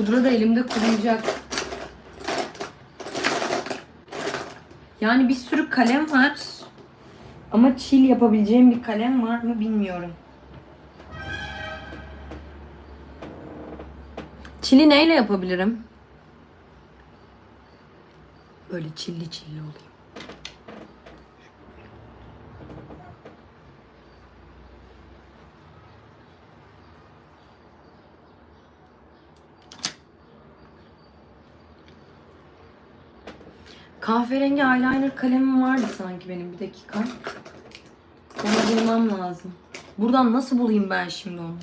Pudra da elimde kuruyacak. Yani bir sürü kalem var. Ama çil yapabileceğim bir kalem var mı bilmiyorum. Çili neyle yapabilirim? Böyle çilli çilli olayım. Kahverengi eyeliner kalemim vardı sanki benim bir dakika. Onu bulmam lazım. Buradan nasıl bulayım ben şimdi onu?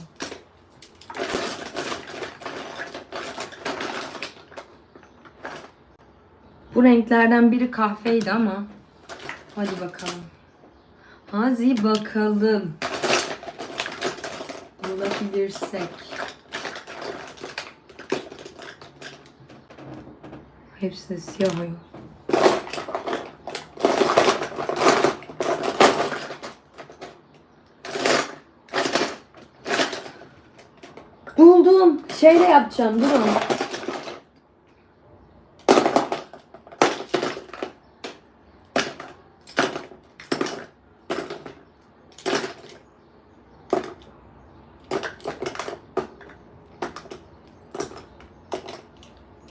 Bu renklerden biri kahveydi ama hadi bakalım. Hadi bakalım. Bulabilirsek. Hepsi siyah ayol. Buldum. Şeyle yapacağım. Durun.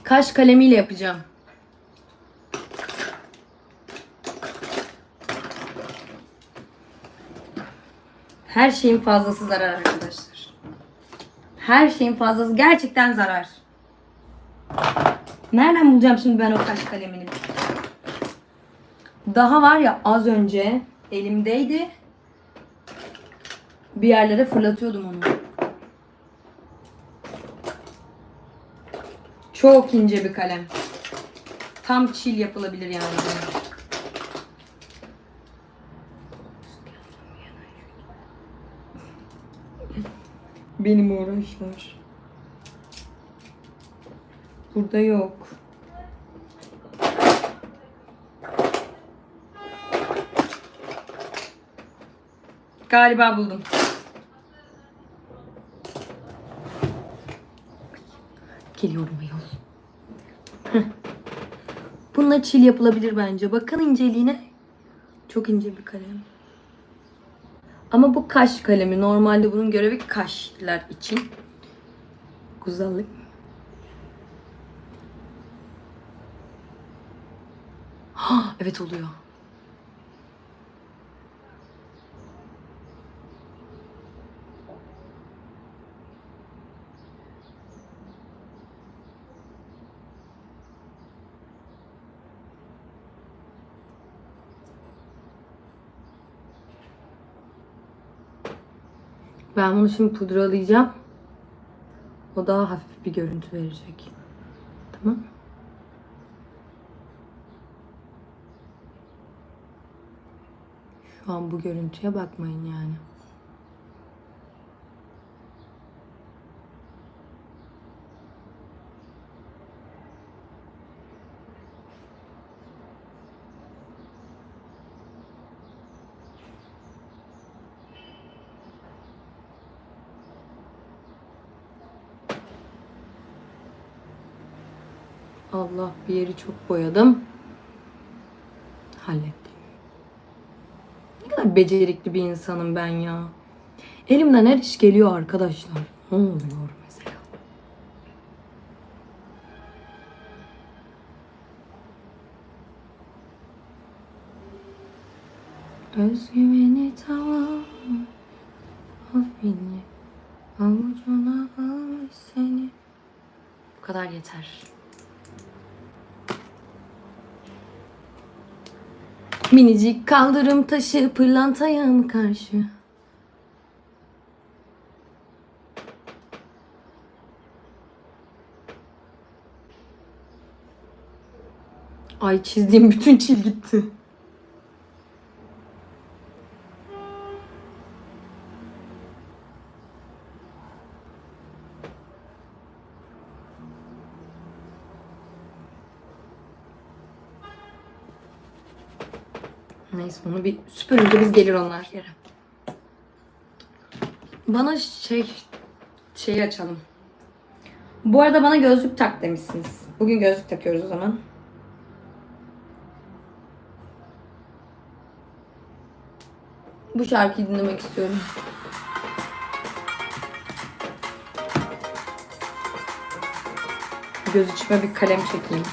Kaş kalemiyle yapacağım. Her şeyin fazlası zarar arkadaşlar. Her şeyin fazlası gerçekten zarar. Nereden bulacağım şimdi ben o kaş kalemini? Daha var ya az önce elimdeydi. Bir yerlere fırlatıyordum onu. Çok ince bir kalem. Tam çil yapılabilir yani. Benim uğraşlar. Burada yok. Galiba buldum. Geliyorum ayol. Bununla çil yapılabilir bence. Bakın inceliğine. Çok ince bir kalem. Ama bu kaş kalemi. Normalde bunun görevi kaşlar için. Güzellik. Evet oluyor. Ben bunu şimdi pudralayacağım. O daha hafif bir görüntü verecek. Tamam. Şu an bu görüntüye bakmayın yani. Allah bir yeri çok boyadım. Hallettim. Ne kadar becerikli bir insanım ben ya. Elimden her iş geliyor arkadaşlar. Ne oluyor mesela? Özgüveni tamam. Hafinli. Avucuna al seni. Bu kadar yeter. Minicik kaldırım taşı pırlantaya mı karşı? Ay çizdiğim bütün çil gitti. Neyse onu bir süpürünce biz gelir onlar yere. Bana şey şey açalım. Bu arada bana gözlük tak demişsiniz. Bugün gözlük takıyoruz o zaman. Bu şarkıyı dinlemek istiyorum. Göz içime bir kalem çekeyim.